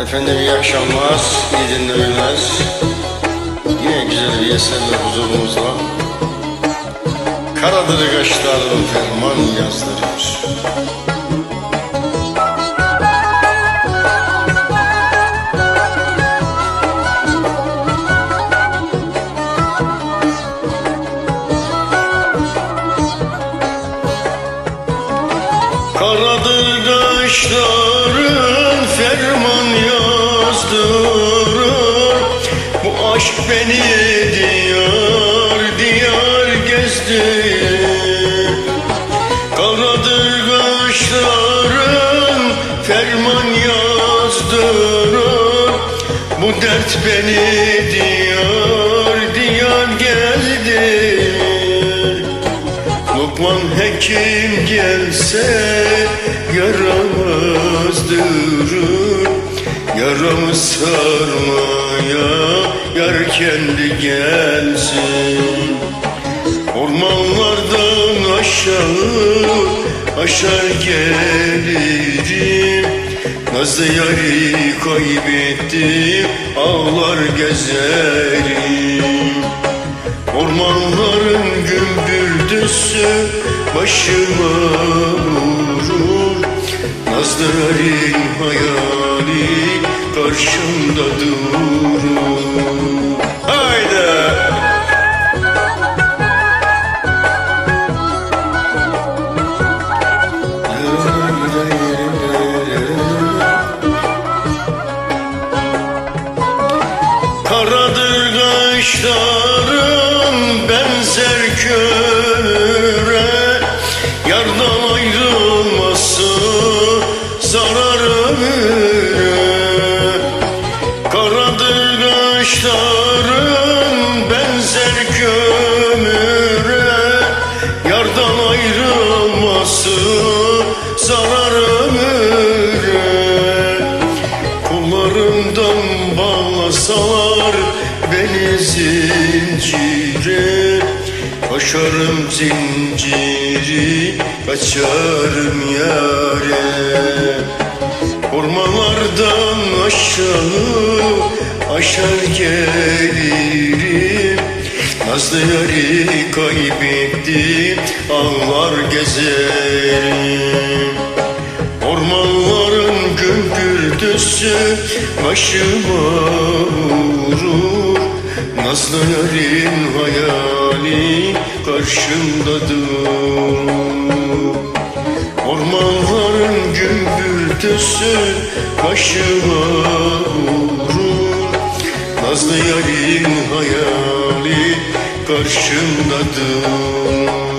Efendim iyi akşamlar, iyi dinlemeler. Yine güzel bir eserle huzurumuzda. Karadır kaşlarım ferman yazdırır. Karadır kaşların ferman yazdırır. Bu aşk beni diyar diyar gezdirir. Karadır kaşların ferman yazdırır. Bu dert beni diyar diyar gezdirir. Lokman hekim gelse yaramaz durur Yaramı sarmaya yar kendi gelsin. Ormanlardan aşağı aşar gelirim. Nazlı yari kaybettim ağlar gezerim. Ormanların gümbürdüsü başıma vurur. Nazlıların hayali karşımda durur. Haydi! Karadır kaşlarım benzer köre. Yardan ayrılması zarar zarar ömüre Kollarımdan bağlasalar beni zincire. Aşarım zinciri kaçarım yare. Ormanlardan aşağı aşar gelirim. Nazlı yari kaybettim ağlar gezerim gümbürdüsü başıma vurur. Nazlı yarın hayali karşımda durur Ormanların gümbürdüsü başıma vurur. Nazlı yarın hayali karşımda durur